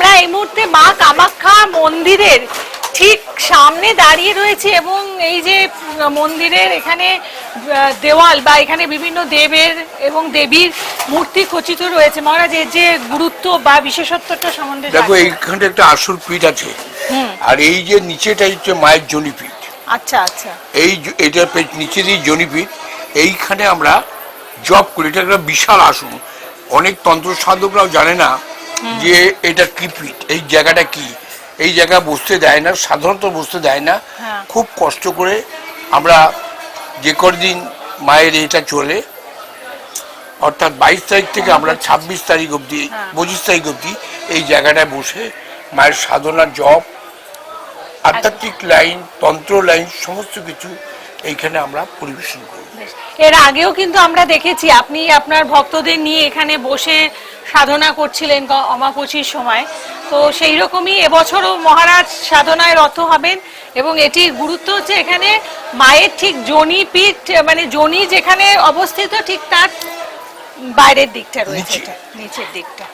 আমরা এই মুহূর্তে মা কামাখ্যা মন্দিরের ঠিক সামনে দাঁড়িয়ে রয়েছে এবং এই যে মন্দিরের এখানে দেওয়াল বা এখানে বিভিন্ন দেবের এবং দেবীর মূর্তি খচিত রয়েছে। মহারাজ এর যে গুরুত্ব বা বিশেষত্বটা সম্বন্ধে দেখো এইখানটা একটা আসল পীঠ আছে। আর এই যে নিচেটা হচ্ছে মায়ের জনিপীঠ। আচ্ছা আচ্ছা। এই পে- নিচে দিয়ে জনিপীঠ। এইখানে আমরা জব করি। এটা একটা বিশাল আসন অনেক তন্ত্র সাধকরাও জানে না যে এটা কি পীঠ এই জায়গাটা কি এই জায়গায় বসতে দেয় না সাধারণত বসতে দেয় না হ্যাঁ। খুব কষ্ট করে আমরা যে কদিন মায়ের এটা চলে অর্থাৎ বাইশ তারিখ থেকে আমরা ছাব্বিশ তারিখ অবধি হ্যাঁ। পঁচিশ তারিখ অবধি এই জায়গাটায় বসে মায়ের সাধনার জপ আধ্যাত্মিক লাইন তন্ত্র লাইন সমস্ত কিছু এইখানে আমরা পরিবেশন করি। এর আগেও কিন্তু আমরা দেখেছি আপনি আপনার ভক্তদের নিয়ে এখানে বসে সাধনা করছিলেন অমাপচির সময়। তো সেই রকমই এবছরও মহারাজ সাধনায় রত হবেন এবং এটির গুরুত্ব হচ্ছে এখানে মায়ের ঠিক জনি পীঠ মানে জনি যেখানে অবস্থিত ঠিক তার বাইরের দিকটা রয়েছে নিচের দিকটা।